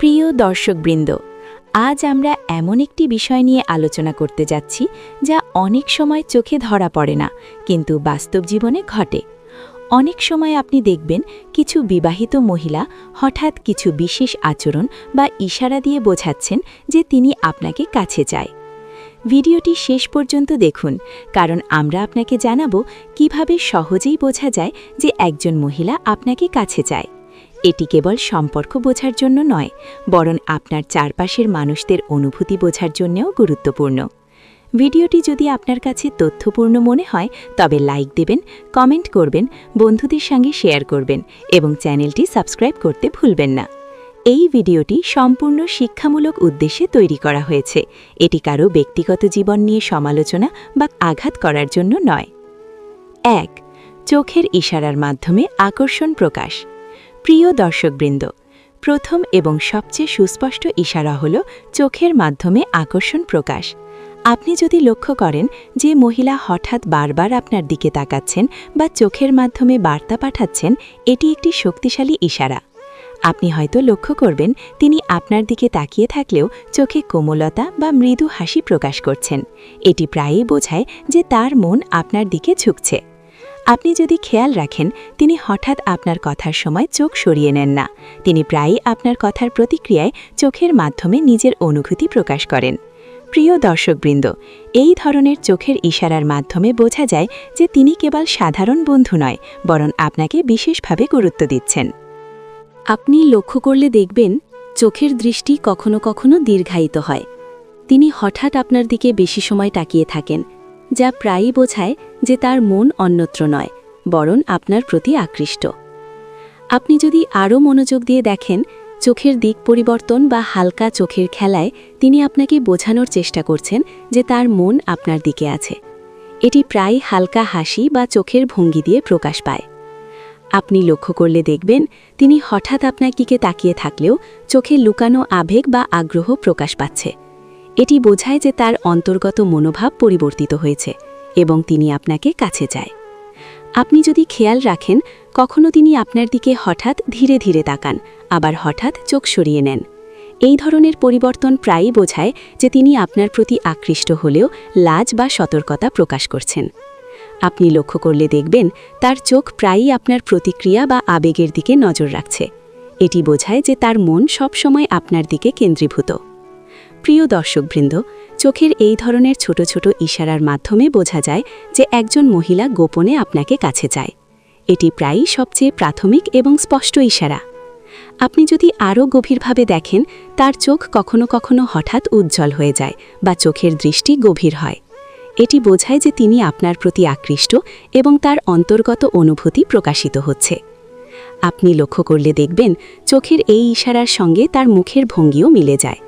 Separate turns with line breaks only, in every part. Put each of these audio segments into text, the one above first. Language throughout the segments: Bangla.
প্রিয় দর্শকবৃন্দ, আজ আমরা এমন একটি বিষয় নিয়ে আলোচনা করতে যাচ্ছি যা অনেক সময় চোখে ধরা পড়ে না, কিন্তু বাস্তব জীবনে ঘটে। অনেক সময় আপনি দেখবেন কিছু বিবাহিত মহিলা হঠাৎ কিছু বিশেষ আচরণ বা ইশারা দিয়ে বোঝাচ্ছেন যে তিনি আপনাকে কাছে চায়। ভিডিওটি শেষ পর্যন্ত দেখুন, কারণ আমরা আপনাকে জানাব কীভাবে সহজেই বোঝা যায় যে একজন মহিলা আপনাকে কাছে চায়। এটি কেবল সম্পর্ক বোঝার জন্য নয়, বরং আপনার চারপাশের মানুষদের অনুভূতি বোঝার জন্যও গুরুত্বপূর্ণ। ভিডিওটি যদি আপনার কাছে তথ্যপূর্ণ মনে হয়, তবে লাইক দেবেন, কমেন্ট করবেন, বন্ধুদের সঙ্গে শেয়ার করবেন এবং চ্যানেলটি সাবস্ক্রাইব করতে ভুলবেন না। এই ভিডিওটি সম্পূর্ণ শিক্ষামূলক উদ্দেশ্যে তৈরি করা হয়েছে। এটি কারও ব্যক্তিগত জীবন নিয়ে সমালোচনা বা আঘাত করার জন্য নয়। এক, চোখের ইশারার মাধ্যমে আকর্ষণ প্রকাশ। প্রিয় দর্শকবৃন্দ, প্রথম এবং সবচেয়ে সুস্পষ্ট ইশারা হল চোখের মাধ্যমে আকর্ষণ প্রকাশ। আপনি যদি লক্ষ্য করেন যে মহিলা হঠাৎ বারবার আপনার দিকে তাকাচ্ছেন বা চোখের মাধ্যমে বার্তা পাঠাচ্ছেন, এটি একটি শক্তিশালী ইশারা। আপনি হয়তো লক্ষ্য করবেন তিনি আপনার দিকে তাকিয়ে থাকলেও চোখে কোমলতা বা মৃদু হাসি প্রকাশ করছেন। এটি প্রায়ই বোঝায় যে তার মন আপনার দিকে ঝুঁকছে। আপনি যদি খেয়াল রাখেন, তিনি হঠাৎ আপনার কথার সময় চোখ সরিয়ে নেন না। তিনি প্রায়ই আপনার কথার প্রতিক্রিয়ায় চোখের মাধ্যমে নিজের অনুভূতি প্রকাশ করেন। প্রিয় দর্শকবৃন্দ, এই ধরনের চোখের ইশারার মাধ্যমে বোঝা যায় যে তিনি কেবল সাধারণ বন্ধু নয়, বরং আপনাকে বিশেষভাবে গুরুত্ব দিচ্ছেন। আপনি লক্ষ্য করলে দেখবেন, চোখের দৃষ্টি কখনো কখনো দীর্ঘায়িত হয়। তিনি হঠাৎ আপনার দিকে বেশি সময় তাকিয়ে থাকেন, যা প্রায়ই বোঝায় যে তার মন অন্যত্র নয়, বরং আপনার প্রতি আকৃষ্ট। আপনি যদি আরও মনোযোগ দিয়ে দেখেন, চোখের দিক পরিবর্তন বা হালকা চোখের খেলায় তিনি আপনাকে বোঝানোর চেষ্টা করছেন যে তার মন আপনার দিকে আছে। এটি প্রায় হালকা হাসি বা চোখের ভঙ্গি দিয়ে প্রকাশ পায়। আপনি লক্ষ্য করলে দেখবেন, তিনি হঠাৎ আপনার দিকে তাকিয়ে থাকলেও চোখে লুকানো আবেগ বা আগ্রহ প্রকাশ পাচ্ছে। এটি বোঝায় যে তার অন্তর্গত মনোভাব পরিবর্তিত হয়েছে। এবং তিনি আপনাকে কাছে যায়। আপনি যদি খেয়াল রাখেন, কখনো তিনি আপনার দিকে হঠাৎ ধীরে ধীরে তাকান, আবার হঠাৎ চোখ সরিয়ে নেন। এই ধরনের পরিবর্তন প্রায়ই বোঝায় যে তিনি আপনার প্রতি আকৃষ্ট হলেও লাজ বা সতর্কতা প্রকাশ করছেন। আপনি লক্ষ্য করলে দেখবেন, তার চোখ প্রায়ই আপনার প্রতিক্রিয়া বা আবেগের দিকে নজর রাখছে। এটি বোঝায় যে তার মন সবসময় আপনার দিকে কেন্দ্রীভূত। প্রিয় দর্শকবৃন্দ, চোখের এই ধরনের ছোট ছোট ইশারার মাধ্যমে বোঝা যায় যে একজন মহিলা গোপনে আপনাকে কাছে চায়। এটি প্রায়ই সবচেয়ে প্রাথমিক এবং স্পষ্ট ইশারা। আপনি যদি আরও গভীরভাবে দেখেন, তার চোখ কখনো কখনো হঠাৎ উজ্জ্বল হয়ে যায় বা চোখের দৃষ্টি গভীর হয়। এটি বোঝায় যে তিনি আপনার প্রতি আকৃষ্ট এবং তার অন্তর্গত অনুভূতি প্রকাশিত হচ্ছে। আপনি লক্ষ্য করলে দেখবেন, চোখের এই ইশারার সঙ্গে তার মুখের ভঙ্গিও মিলে যায়।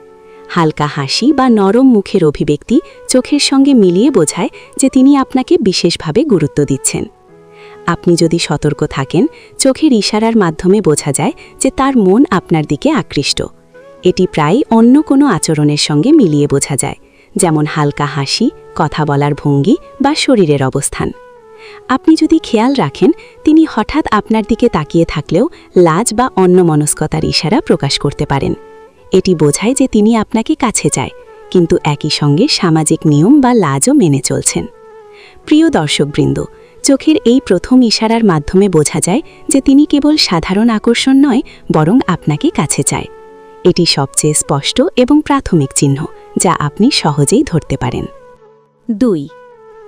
হালকা হাসি বা নরম মুখের অভিব্যক্তি চোখের সঙ্গে মিলিয়ে বোঝায় যে তিনি আপনাকে বিশেষভাবে গুরুত্ব দিচ্ছেন। আপনি যদি সতর্ক থাকেন, চোখের ইশারার মাধ্যমে বোঝা যায় যে তার মন আপনার দিকে আকৃষ্ট। এটি প্রায় অন্য কোনো আচরণের সঙ্গে মিলিয়ে বোঝা যায়, যেমন হালকা হাসি, কথা বলার ভঙ্গি বা শরীরের অবস্থান। আপনি যদি খেয়াল রাখেন, তিনি হঠাৎ আপনার দিকে তাকিয়ে থাকলেও লাজ বা অন্যমনস্কতার ইশারা প্রকাশ করতে পারেন। এটি বোঝায় যে তিনি আপনাকে কাছে চায় কিন্তু একই সঙ্গে সামাজিক নিয়ম বা লাজও মেনে চলছেন। প্রিয় দর্শকবৃন্দ, চোখের এই প্রথম ইশারার মাধ্যমে বোঝা যায় যে তিনি কেবল সাধারণ আকর্ষণ নয়, বরং আপনাকে কাছে চায়। এটি সবচেয়ে স্পষ্ট এবং প্রাথমিক চিহ্ন, যা আপনি সহজেই ধরতে পারেন। দুই,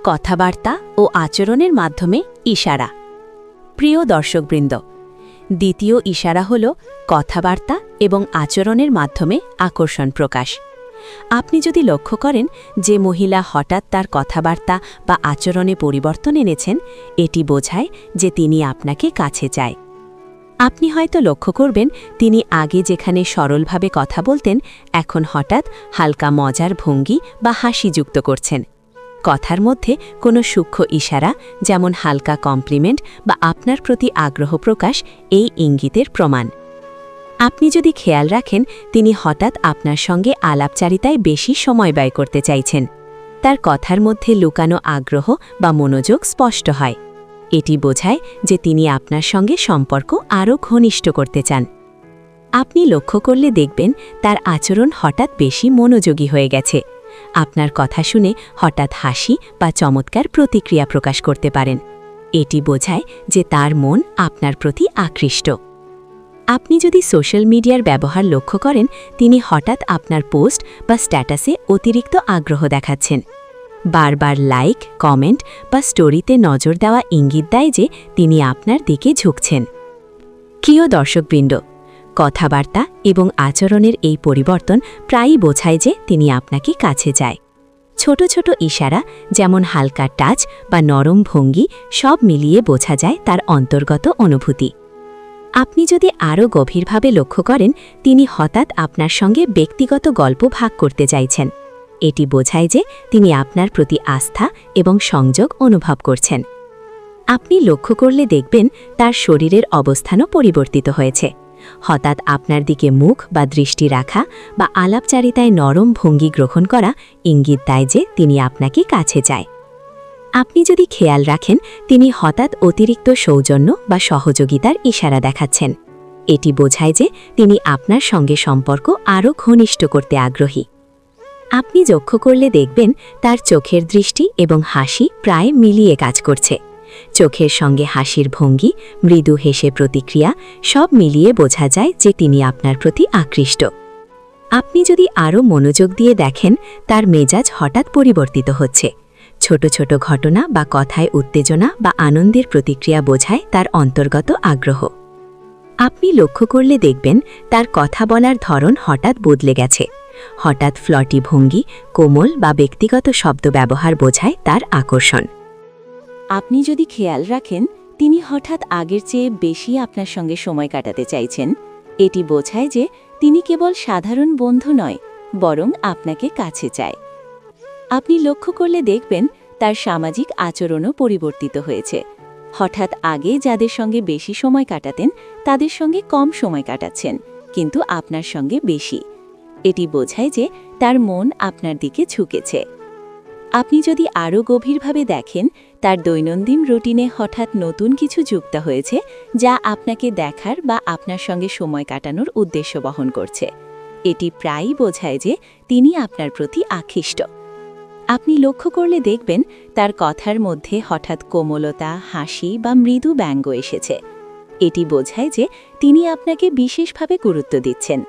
কথাবার্তা ও আচরণের মাধ্যমে ইশারা। প্রিয় দর্শকবৃন্দ দ্বিতীয় ইশারা হল কথাবার্তা এবং আচরণের মাধ্যমে আকর্ষণ প্রকাশ। আপনি যদি লক্ষ্য করেন যে মহিলা হঠাৎ তার কথাবার্তা বা আচরণে পরিবর্তন এনেছেন, এটি বোঝায় যে তিনি আপনাকে কাছে চায়। আপনি হয়তো লক্ষ্য করবেন, তিনি আগে যেখানে সরলভাবে কথা বলতেন, এখন হঠাৎ হালকা মজার ভঙ্গি বা হাসি যুক্ত করছেন। কথার মধ্যে কোনো সূক্ষ্ম ইশারা, যেমন হালকা কমপ্লিমেন্ট বা আপনার প্রতি আগ্রহ প্রকাশ, এই ইঙ্গিতের প্রমাণ। আপনি যদি খেয়াল রাখেন, তিনি হঠাৎ আপনার সঙ্গে আলাপচারিতায় বেশি সময় ব্যয় করতে চাইছেন। তার কথার মধ্যে লুকানো আগ্রহ বা মনোযোগ স্পষ্ট হয়। এটি বোঝায় যে তিনি আপনার সঙ্গে সম্পর্ক আরও ঘনিষ্ঠ করতে চান। আপনি লক্ষ্য করলে দেখবেন, তার আচরণ হঠাৎ বেশি মনোযোগী হয়ে গেছে। আপনার কথা শুনে হঠাৎ হাসি বা চমৎকার প্রতিক্রিয়া প্রকাশ করতে পারেন। এটি বোঝায় যে তার মন আপনার প্রতি আকৃষ্ট। আপনি যদি সোশ্যাল মিডিয়ার ব্যবহার লক্ষ্য করেন, তিনি হঠাৎ আপনার পোস্ট বা স্ট্যাটাসে অতিরিক্ত আগ্রহ দেখাচ্ছেন। বারবার লাইক, কমেন্ট বা স্টোরিতে নজর দেওয়া ইঙ্গিত দেয় যে তিনি আপনার দিকে ঝুঁকছেন। প্রিয় দর্শকবৃন্দ কথাবার্তা এবং আচরণের এই পরিবর্তন প্রায়ই বোঝায় যে তিনি আপনাকে কাছে যায়। ছোট ছোট ইশারা যেমন হালকা টাচ বা নরম ভঙ্গি সব মিলিয়ে বোঝা যায় তার অন্তর্গত অনুভূতি। আপনি যদি আরও গভীরভাবে লক্ষ্য করেন, তিনি হঠাৎ আপনার সঙ্গে ব্যক্তিগত গল্প ভাগ করতে চাইছেন। এটি বোঝায় যে তিনি আপনার প্রতি আস্থা এবং সংযোগ অনুভব করছেন। আপনি লক্ষ্য করলে দেখবেন তার শরীরের অবস্থানও পরিবর্তিত হয়েছে। হঠাৎ আপনার দিকে মুখ বা দৃষ্টি রাখা বা আলাপচারিতায় নরম ভঙ্গি গ্রহণ করা ইঙ্গিত দেয় যে তিনি আপনাকে কাছে চায়। আপনি যদি খেয়াল রাখেন, তিনি হঠাৎ অতিরিক্ত সৌজন্য বা সহযোগিতার ইশারা দেখাচ্ছেন। এটি বোঝায় যে তিনি আপনার সঙ্গে সম্পর্ক আরও ঘনিষ্ঠ করতে আগ্রহী। আপনি যক্ষ করলে দেখবেন তার চোখের দৃষ্টি এবং হাসি প্রায় মিলিয়ে কাজ করছে। চোখের সঙ্গে হাসির ভঙ্গি, মৃদু হেসে প্রতিক্রিয়া, সব মিলিয়ে বোঝা যায় যে তিনি আপনার প্রতি আকৃষ্ট। আপনি যদি আরও মনোযোগ দিয়ে দেখেন, তার মেজাজ হঠাৎ পরিবর্তিত হচ্ছে। ছোট ছোট ঘটনা বা কথায় উত্তেজনা বা আনন্দের প্রতিক্রিয়া বোঝায় তার অন্তর্গত আগ্রহ। আপনি লক্ষ্য করলে দেখবেন, তার কথা বলার ধরন হঠাৎ বদলে গেছে। হঠাৎ ফ্লটি ভঙ্গি, কোমল বা ব্যক্তিগত শব্দ ব্যবহার বোঝায় তার আকর্ষণ।
আপনি যদি খেয়াল রাখেন, তিনি হঠাৎ আগের চেয়ে বেশি আপনার সঙ্গে সময় কাটাতে চাইছেন। এটি বোঝায় যে তিনি কেবল সাধারণ বন্ধু নয়, বরং আপনাকে কাছে চায়। আপনি লক্ষ্য করলে দেখবেন, তার সামাজিক আচরণও পরিবর্তিত হয়েছে। হঠাৎ আগে যাদের সঙ্গে বেশি সময় কাটাতেন, তাদের সঙ্গে কম সময় কাটাচ্ছেন, কিন্তু আপনার সঙ্গে বেশি। এটি বোঝায় যে তার মন আপনার দিকে ঝুঁকেছে। আপনি যদি আরও গভীরভাবে দেখেন তার দৈনন্দিন রুটিনে হঠাৎ নতুন কিছু যুক্ত হয়েছে যা আপনাকে দেখার বা আপনার সঙ্গে সময় কাটানোর উদ্দেশ্য বহন করছে। এটি প্রায়ই বোঝায় যে তিনি আপনার প্রতি আকৃষ্ট। আপনি লক্ষ্য করলে দেখবেন তার কথার মধ্যে হঠাৎ কোমলতা, হাসি বা মৃদু ব্যঙ্গ এসেছে। এটি বোঝায় যে তিনি আপনাকে বিশেষভাবে গুরুত্ব দিচ্ছেন।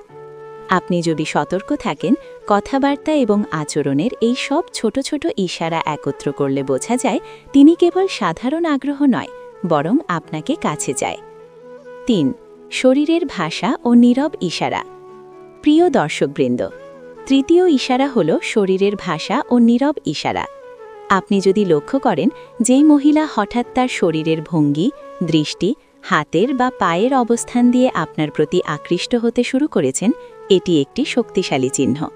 আপনি যদি সতর্ক থাকেন, কথাবার্তা এবং আচরণের এই সব ছোট ছোট ইশারা একত্র করলে বোঝা যায় তিনি কেবল সাধারণ আগ্রহ নয়, বরং আপনাকে কাছে যায়। তিন, শরীরের ভাষা ও নীরব ইশারা। প্রিয় দর্শকবৃন্দ, তৃতীয় ইশারা হল শরীরের ভাষা ও নীরব ইশারা। আপনি যদি লক্ষ্য করেন, যেই মহিলা হঠাৎ তার শরীরের ভঙ্গি, দৃষ্টি, হাতের বা পায়ের অবস্থান দিয়ে আপনার প্রতি আকৃষ্ট হতে শুরু করেছেন এটি একটি শক্তিশালী চিহ্ন।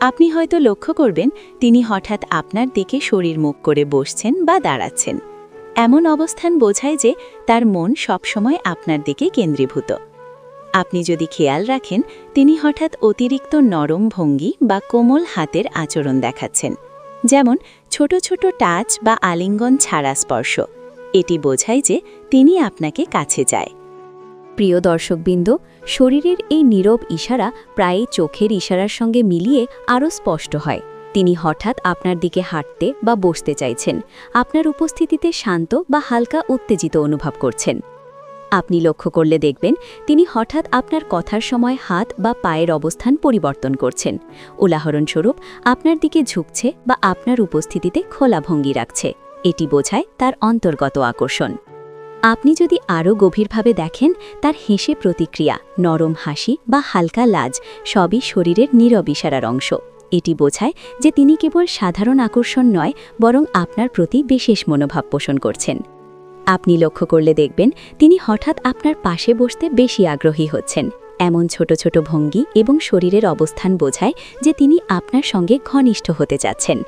আপনি হয়তো লক্ষ্য করবেন, তিনি হঠাৎ আপনার দিকে শরীর মুখ করে বসছেন বা দাঁড়াচ্ছেন। এমন অবস্থান বোঝায় যে তার মন সবসময় আপনার দিকে কেন্দ্রীভূত। আপনি যদি খেয়াল রাখেন, তিনি হঠাৎ অতিরিক্ত নরম ভঙ্গি বা কোমল হাতের আচরণ দেখাচ্ছেন। যেমন, ছোট ছোট টাচ বা আলিঙ্গন ছাড়া স্পর্শ। এটি বোঝায় যে তিনি আপনাকে কাছে যায়।
প্রিয় দর্শকবৃন্দ, শরীরের এই নীরব ইশারা প্রায়ই চোখের ইশারার সঙ্গে মিলিয়ে আরও স্পষ্ট হয়। তিনি হঠাৎ আপনার দিকে হাঁটতে বা বসতে চাইছেন। আপনার উপস্থিতিতে শান্ত বা হালকা উত্তেজিত অনুভব করছেন। আপনি লক্ষ্য করলে দেখবেন, তিনি হঠাৎ আপনার কথার সময় হাত বা পায়ের অবস্থান পরিবর্তন করছেন। উদাহরণস্বরূপ, আপনার দিকে ঝুঁকছে বা আপনার উপস্থিতিতে খোলা ভঙ্গি রাখছে। এটি বোঝায় তার অন্তর্গত আকর্ষণ। আপনি যদি আরও গভীরভাবে দেখেন, তার হেসে প্রতিক্রিয়া, নরম হাসি বা হালকা লাজ, সবই শরীরের নীরব ইশারার অংশ। এটি বোঝায় যে তিনি কেবল সাধারণ আকর্ষণ নয়, বরং আপনার প্রতি বিশেষ মনোভাব পোষণ করছেন। আপনি লক্ষ্য করলে দেখবেন, তিনি হঠাৎ আপনার পাশে বসতে বেশি আগ্রহী হচ্ছেন। এমন ছোট ছোট ভঙ্গি এবং শরীরের অবস্থান বোঝায় যে তিনি আপনার সঙ্গে ঘনিষ্ঠ হতে যাচ্ছেন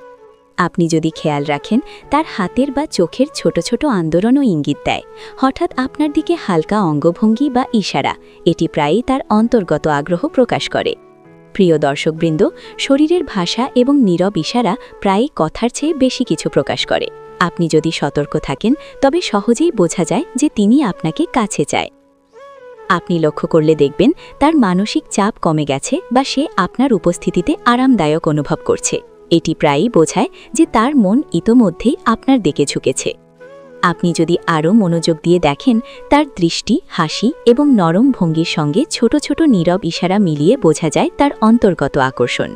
আপনি যদি খেয়াল রাখেন, তার হাতের বা চোখের ছোট ছোট আন্দোলনও ইঙ্গিত দেয়। হঠাৎ আপনার দিকে হালকা অঙ্গভঙ্গি বা ইশারা, এটি প্রায়ই তার অন্তর্গত আগ্রহ প্রকাশ করে। প্রিয় দর্শকবৃন্দ, শরীরের ভাষা এবং নীরব ইশারা প্রায়ই কথার চেয়ে বেশি কিছু প্রকাশ করে। আপনি যদি সতর্ক থাকেন, তবে সহজেই বোঝা যায় যে তিনি আপনাকে কাছে চায়।
আপনি লক্ষ্য করলে দেখবেন, তার মানসিক চাপ কমে গেছে বা সে আপনার উপস্থিতিতে আরামদায়ক অনুভব করছে। এটি প্রায়ই বোঝায় যে তার মন ইতোমধ্যেই আপনার দিকে ঝুঁকেছে। আপনি যদি আরও মনোযোগ দিয়ে দেখেন, তার দৃষ্টি, হাসি এবং নরম ভঙ্গির সঙ্গে ছোট ছোট নীরব ইশারা মিলিয়ে বোঝা যায় তার অন্তর্গত আকর্ষণ।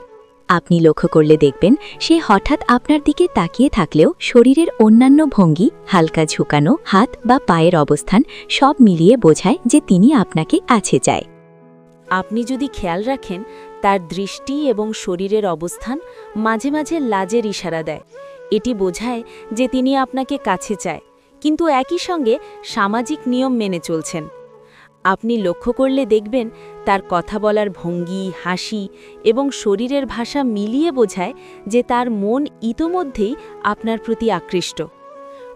আপনি লক্ষ্য করলে দেখবেন, সে হঠাৎ আপনার দিকে তাকিয়ে থাকলেও শরীরের অন্যান্য ভঙ্গি, হালকা ঝুঁকানো হাত বা পায়ের অবস্থান সব মিলিয়ে বোঝায় যে তিনি আপনাকে কাছে চায়।
আপনি যদি খেয়াল রাখেন তার দৃষ্টি এবং শরীরের অবস্থান মাঝে মাঝে লাজের ইশারা দেয়। এটি বোঝায় যে তিনি আপনাকে কাছে চায়, কিন্তু একই সঙ্গে সামাজিক নিয়ম মেনে চলছেন। আপনি লক্ষ্য করলে দেখবেন তার কথা বলার ভঙ্গি, হাসি এবং শরীরের ভাষা মিলিয়ে বোঝায় যে তার মন ইতোমধ্যেই আপনার প্রতি আকৃষ্ট।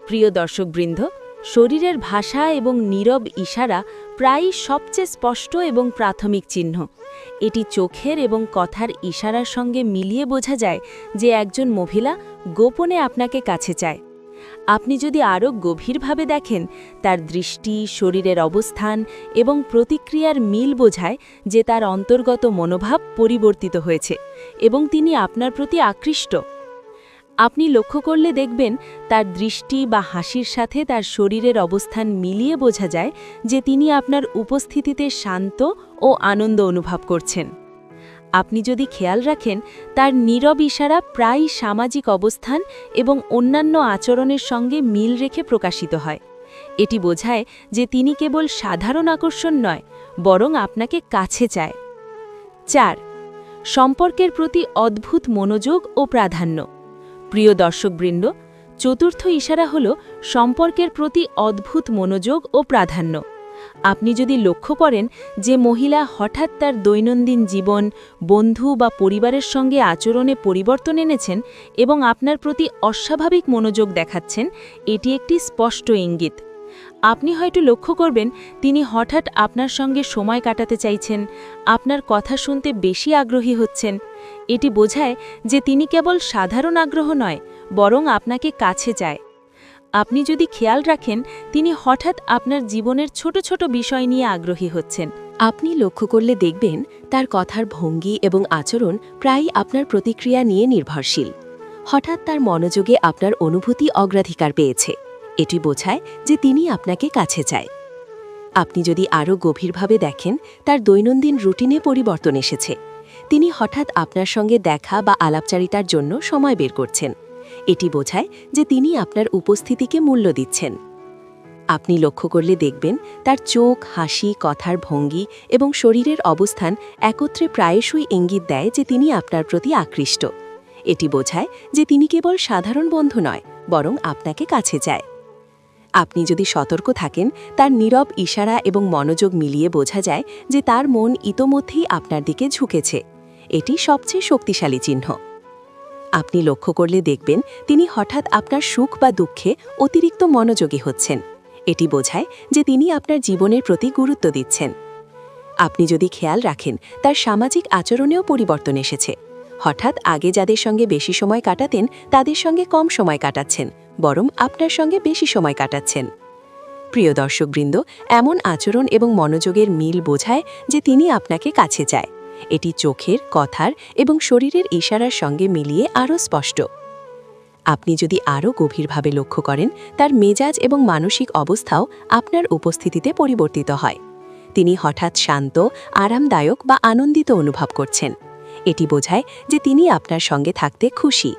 প্রিয় দর্শকবৃন্দ শরীরের ভাষা এবং নীরব ইশারা প্রায়ই সবচেয়ে স্পষ্ট এবং প্রাথমিক চিহ্ন। এটি চোখের এবং কথার ইশারার সঙ্গে মিলিয়ে বোঝা যায় যে একজন মহিলা গোপনে আপনাকে কাছে চায়। আপনি যদি আরও গভীরভাবে দেখেন, তার দৃষ্টি, শরীরের অবস্থান এবং প্রতিক্রিয়ার মিল বোঝায় যে তার অন্তর্গত মনোভাব পরিবর্তিত হয়েছে এবং তিনি আপনার প্রতি আকৃষ্ট। আপনি লক্ষ্য করলে দেখবেন তার দৃষ্টি বা হাসির সাথে তার শরীরের অবস্থান মিলিয়ে বোঝা যায় যে তিনি আপনার উপস্থিতিতে শান্ত ও আনন্দ অনুভব করছেন। আপনি যদি খেয়াল রাখেন, তার নীরব ইশারা প্রায় সামাজিক অবস্থান এবং অন্যান্য আচরণের সঙ্গে মিল রেখে প্রকাশিত হয়। এটি বোঝায় যে তিনি কেবল সাধারণ আকর্ষণ নয়, বরং আপনাকে কাছে চায়। চার, সম্পর্কের প্রতি অদ্ভুত মনোযোগ ও প্রাধান্য। প্রিয় দর্শকবৃন্দ, চতুর্থ ইশারা হল সম্পর্কের প্রতি অদ্ভুত মনোযোগ ও প্রাধান্য। আপনি যদি লক্ষ্য করেন যে মহিলা হঠাৎ তার দৈনন্দিন জীবন, বন্ধু বা পরিবারের সঙ্গে আচরণে পরিবর্তন এনেছেন এবং আপনার প্রতি অস্বাভাবিক মনোযোগ দেখাচ্ছেন, এটি একটি স্পষ্ট ইঙ্গিত। আপনি হয়তো লক্ষ্য করবেন, তিনি হঠাৎ আপনার সঙ্গে সময় কাটাতে চাইছেন, আপনার কথা শুনতে বেশি আগ্রহী হচ্ছেন এটি বোঝায় যে তিনি কেবল সাধারণ আগ্রহ নয়, বরং আপনাকে কাছে চায় আপনি যদি খেয়াল রাখেন, তিনি হঠাৎ আপনার জীবনের ছোট ছোট বিষয় নিয়ে আগ্রহী হচ্ছেন।
আপনি লক্ষ্য করলে দেখবেন, তার কথার ভঙ্গি এবং আচরণ প্রায়ই আপনার প্রতিক্রিয়া নিয়ে নির্ভরশীল। হঠাৎ তার মনোযোগে আপনার অনুভূতি অগ্রাধিকার পেয়েছে। এটি বোঝায় যে তিনি আপনাকে কাছে চায়। আপনি যদি আরও গভীরভাবে দেখেন, তার দৈনন্দিন রুটিনে পরিবর্তন এসেছে। তিনি হঠাৎ আপনার সঙ্গে দেখা বা আলাপচারিতার জন্য সময় বের করছেন। এটি বোঝায় যে তিনি আপনার উপস্থিতিকে মূল্য দিচ্ছেন। আপনি লক্ষ্য করলে দেখবেন তার চোখ, হাসি, কথার ভঙ্গি এবং শরীরের অবস্থান একত্রে প্রায়শই ইঙ্গিত দেয় যে তিনি আপনার প্রতি আকৃষ্ট। এটি বোঝায় যে তিনি কেবল সাধারণ বন্ধু নয়, বরং আপনাকে কাছে চায়। আপনি যদি সতর্ক থাকেন, তার নীরব ইশারা এবং মনোযোগ মিলিয়ে বোঝা যায় যে তার মন ইতোমধ্যেই আপনার দিকে ঝুঁকেছে। এটি সবচেয়ে শক্তিশালী চিহ্ন। আপনি লক্ষ্য করলে দেখবেন তিনি হঠাৎ আপনার সুখ বা দুঃখে অতিরিক্ত মনোযোগী হচ্ছেন। এটি বোঝায় যে তিনি আপনার জীবনের প্রতি গুরুত্ব দিচ্ছেন। আপনি যদি খেয়াল রাখেন, তার সামাজিক আচরণেও পরিবর্তন এসেছে। হঠাৎ আগে যাদের সঙ্গে বেশি সময় কাটাতেন, তাদের সঙ্গে কম সময় কাটাচ্ছেন, বরং আপনার সঙ্গে বেশি সময় কাটাচ্ছেন। প্রিয় দর্শকবৃন্দ, এমন আচরণ এবং মনোযোগের মিল বোঝায় যে তিনি আপনাকে কাছে চায়। এটি চোখের, কথার এবং শরীরের ইশারার সঙ্গে মিলিয়ে আরও স্পষ্ট। আপনি যদি আরও গভীরভাবে লক্ষ্য করেন, তার মেজাজ এবং মানসিক অবস্থাও আপনার উপস্থিতিতে পরিবর্তিত হয়। তিনি হঠাৎ শান্ত, আরামদায়ক বা আনন্দিত অনুভব করছেন। এটি বোঝায় যে তিনি আপনার সঙ্গে থাকতে খুশি।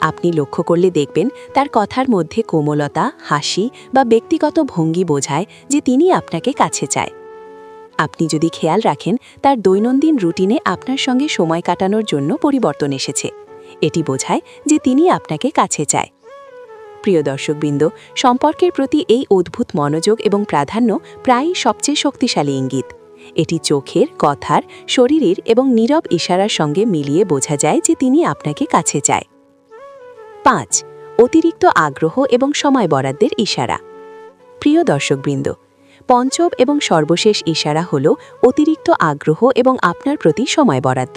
আপনি লক্ষ্য করলে দেখবেন, তার কথার মধ্যে কোমলতা, হাসি বা ব্যক্তিগত ভঙ্গি বোঝায় যে তিনি আপনাকে কাছে চায়। আপনি যদি খেয়াল রাখেন, তার দৈনন্দিন রুটিনে আপনার সঙ্গে সময় কাটানোর জন্য পরিবর্তন এসেছে। এটি বোঝায় যে তিনি আপনাকে কাছে চায়। প্রিয় দর্শকবৃন্দ, সম্পর্কের প্রতি এই অদ্ভুত মনোযোগ এবং প্রাধান্য প্রায়ই সবচেয়ে শক্তিশালী ইঙ্গিত। এটি চোখের, কথার, শরীরের এবং নীরব ইশারার সঙ্গে মিলিয়ে বোঝা যায় যে তিনি আপনাকে কাছে চায়। পাঁচ, অতিরিক্ত আগ্রহ এবং সময় বরাদ্দের ইশারা। প্রিয় দর্শকবৃন্দ পঞ্চম এবং সর্বশেষ ইশারা হল অতিরিক্ত আগ্রহ এবং আপনার প্রতি সময় বরাদ্দ।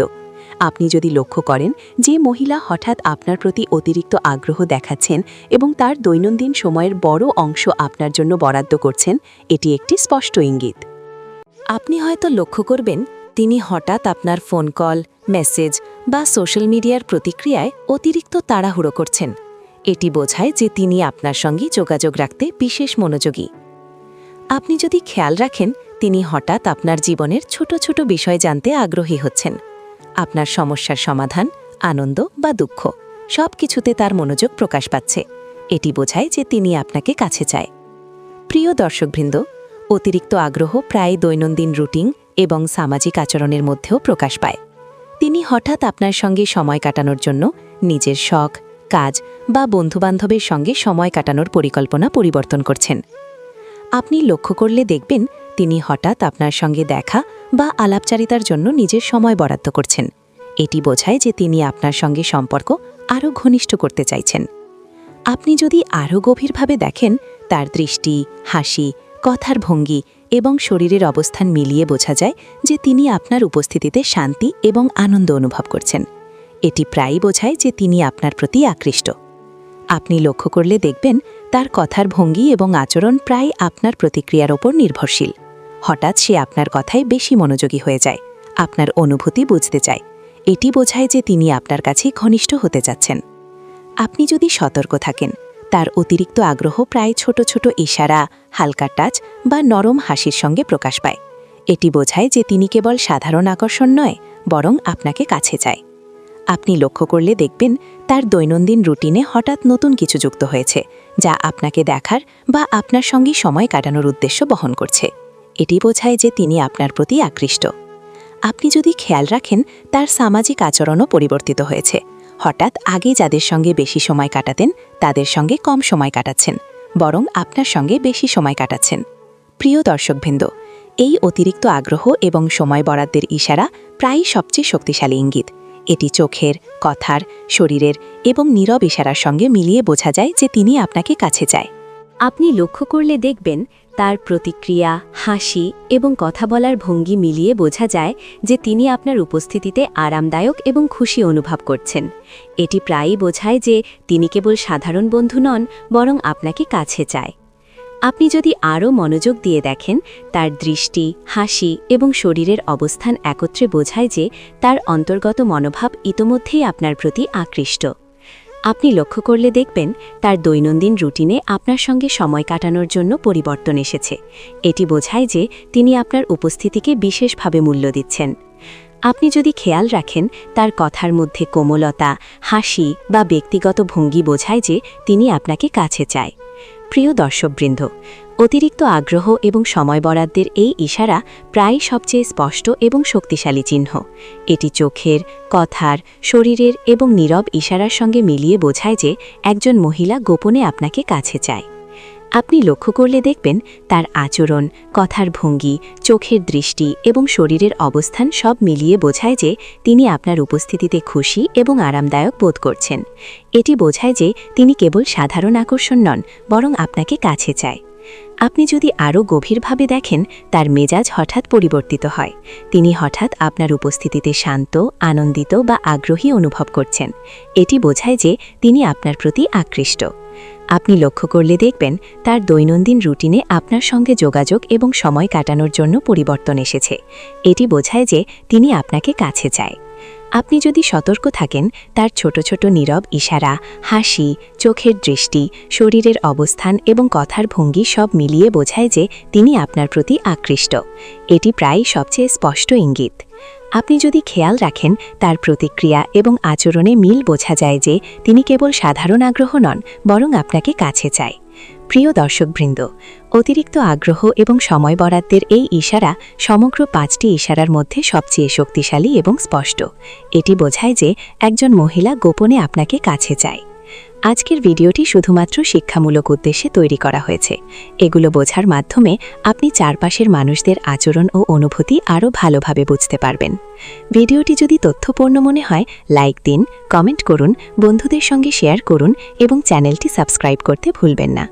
আপনি যদি লক্ষ্য করেন যে মহিলা হঠাৎ আপনার প্রতি অতিরিক্ত আগ্রহ দেখাচ্ছেন এবং তার দৈনন্দিন সময়ের বড় অংশ আপনার জন্য বরাদ্দ করছেন, এটি একটি স্পষ্ট ইঙ্গিত।
আপনি হয়তো লক্ষ্য করবেন, তিনি হঠাৎ আপনার ফোন কল, মেসেজ বা সোশ্যাল মিডিয়ার প্রতিক্রিয়ায় অতিরিক্ত তাড়াহুড়ো করছেন। এটি বোঝায় যে তিনি আপনার সঙ্গে যোগাযোগ রাখতে বিশেষ মনোযোগী। আপনি যদি খেয়াল রাখেন, তিনি হঠাৎ আপনার জীবনের ছোট ছোট বিষয় জানতে আগ্রহী হচ্ছেন। আপনার সমস্যার সমাধান, আনন্দ বা দুঃখ সব কিছুতে তার মনোযোগ প্রকাশ পাচ্ছে। এটি বোঝায় যে তিনি আপনাকে কাছে চায়। প্রিয় দর্শকবৃন্দ, অতিরিক্ত আগ্রহ প্রায় দৈনন্দিন রুটিন এবং সামাজিক আচরণের মধ্যেও প্রকাশ পায়। তিনি হঠাৎ আপনার সঙ্গে সময় কাটানোর জন্য নিজের শখ, কাজ বা বন্ধুবান্ধবের সঙ্গে সময় কাটানোর পরিকল্পনা পরিবর্তন করছেন। আপনি লক্ষ্য করলে দেখবেন তিনি হঠাৎ আপনার সঙ্গে দেখা বা আলাপচারিতার জন্য নিজের সময় বরাদ্দ করছেন। এটি বোঝায় যে তিনি আপনার সঙ্গে সম্পর্ক আরও ঘনিষ্ঠ করতে চাইছেন। আপনি যদি আরও গভীরভাবে দেখেন, তার দৃষ্টি, হাসি, কথার ভঙ্গি এবং শরীরের অবস্থান মিলিয়ে বোঝা যায় যে তিনি আপনার উপস্থিতিতে শান্তি এবং আনন্দ অনুভব করছেন। এটি প্রায়ই বোঝায় যে তিনি আপনার প্রতি আকৃষ্ট। আপনি লক্ষ্য করলে দেখবেন তার কথার ভঙ্গি এবং আচরণ প্রায় আপনার প্রতিক্রিয়ার ওপর নির্ভরশীল। হঠাৎ সে আপনার কথায় বেশি মনোযোগী হয়ে যায়, আপনার অনুভূতি বুঝতে চায়। এটি বোঝায় যে তিনি আপনার কাছে ঘনিষ্ঠ হতে যাচ্ছেন। আপনি যদি সতর্ক থাকেন, তার অতিরিক্ত আগ্রহ প্রায় ছোট ছোট ইশারা, হালকা টাচ বা নরম হাসির সঙ্গে প্রকাশ পায়। এটি বোঝায় যে তিনি কেবল সাধারণ আকর্ষণ নয়, বরং আপনাকে কাছে চায়। আপনি লক্ষ্য করলে দেখবেন তার দৈনন্দিন রুটিনে হঠাৎ নতুন কিছু যুক্ত হয়েছে, যা আপনাকে দেখার বা আপনার সঙ্গে সময় কাটানোর উদ্দেশ্য বহন করছে। এটি বোঝায় যে তিনি আপনার প্রতি আকৃষ্ট। আপনি যদি খেয়াল রাখেন, তার সামাজিক আচরণও পরিবর্তিত হয়েছে। হঠাৎ আগে যাদের সঙ্গে বেশি সময় কাটাতেন, তাদের সঙ্গে কম সময় কাটাচ্ছেন, বরং আপনার সঙ্গে বেশি সময় কাটাচ্ছেন। প্রিয় দর্শকবৃন্দ, এই অতিরিক্ত আগ্রহ এবং সময় বরাদ্দের ইশারা প্রায়ই সবচেয়ে শক্তিশালী ইঙ্গিত। এটি চোখের, কথার, শরীরের এবং নীরব ইশারার সঙ্গে মিলিয়ে বোঝা যায় যে তিনি আপনাকে কাছে চায়।
আপনি লক্ষ্য করলে দেখবেন তার প্রতিক্রিয়া, হাসি এবং কথা বলার ভঙ্গি মিলিয়ে বোঝা যায় যে তিনি আপনার উপস্থিতিতে আরামদায়ক এবং খুশি অনুভব করছেন। এটি প্রায়ই বোঝায় যে তিনি কেবল সাধারণ বন্ধু নন, বরং আপনাকে কাছে চায়। আপনি যদি আরও মনোযোগ দিয়ে দেখেন, তার দৃষ্টি, হাসি এবং শরীরের অবস্থান একত্রে বোঝায় যে তার অন্তর্গত মনোভাব ইতোমধ্যেই আপনার প্রতি আকৃষ্ট। আপনি লক্ষ্য করলে দেখবেন, তার দৈনন্দিন রুটিনে আপনার সঙ্গে সময় কাটানোর জন্য পরিবর্তন এসেছে। এটি বোঝায় যে তিনি আপনার উপস্থিতিকে বিশেষভাবে মূল্য দিচ্ছেন। আপনি যদি খেয়াল রাখেন, তার কথার মধ্যে কোমলতা, হাসি বা ব্যক্তিগত ভঙ্গি বোঝায় যে তিনি আপনাকে কাছে চায়। প্রিয় দর্শকবৃন্দ, অতিরিক্ত আগ্রহ এবং সময় বরাদ্দের এই ইশারা প্রায় সবচেয়ে স্পষ্ট এবং শক্তিশালী চিহ্ন। এটি চোখের, কথার, শরীরের এবং নীরব ইশারার সঙ্গে মিলিয়ে বোঝায় যে একজন মহিলা গোপনে আপনাকে কাছে চায়। আপনি লক্ষ্য করলে দেখবেন তার আচরণ, কথার ভঙ্গি, চোখের দৃষ্টি এবং শরীরের অবস্থান সব মিলিয়ে বোঝায় যে তিনি আপনার উপস্থিতিতে খুশি এবং আরামদায়ক বোধ করছেন। এটি বোঝায় যে তিনি কেবল সাধারণ আকর্ষণ নন, বরং আপনাকে কাছে চায়। আপনি যদি আরও গভীরভাবে দেখেন, তার মেজাজ হঠাৎ পরিবর্তিত হয়। তিনি হঠাৎ আপনার উপস্থিতিতে শান্ত, আনন্দিত বা আগ্রহী অনুভব করছেন। এটি বোঝায় যে তিনি আপনার প্রতি আকৃষ্ট। আপনি লক্ষ্য করলে দেখবেন তার দৈনন্দিন রুটিনে আপনার সঙ্গে যোগাযোগ এবং সময় কাটানোর জন্য পরিবর্তন এসেছে। এটি বোঝায় যে তিনি আপনাকে কাছে চায়। আপনি যদি সতর্ক থাকেন, তার ছোট ছোট নীরব ইশারা, হাসি, চোখের দৃষ্টি, শরীরের অবস্থান এবং কথার ভঙ্গি সব মিলিয়ে বোঝায় যে তিনি আপনার প্রতি আকৃষ্ট। এটি প্রায় সবচেয়ে স্পষ্ট ইঙ্গিত। আপনি যদি খেয়াল রাখেন, তার প্রতিক্রিয়া এবং আচরণে মিল বোঝা যায় যে তিনি কেবল সাধারণ আগ্রহ নন, বরং আপনাকে কাছে চায়। প্রিয় দর্শকবৃন্দ, অতিরিক্ত আগ্রহ এবং সময় বরাদ্দের এই ইশারা সমগ্র পাঁচটি ইশারার মধ্যে সবচেয়ে শক্তিশালী এবং স্পষ্ট। এটি বোঝায় যে একজন মহিলা গোপনে আপনাকে কাছে চায়। আজকের ভিডিওটি শুধুমাত্র শিক্ষামূলক উদ্দেশ্যে তৈরি করা হয়েছে। এগুলো বোঝার মাধ্যমে আপনি চারপাশের মানুষদের আচরণ ও অনুভূতি আরও ভালোভাবে বুঝতে পারবেন। ভিডিওটি যদি তথ্যপূর্ণ মনে হয়, লাইক দিন, কমেন্ট করুন, বন্ধুদের সঙ্গে শেয়ার করুন এবং চ্যানেলটি সাবস্ক্রাইব করতে ভুলবেন না।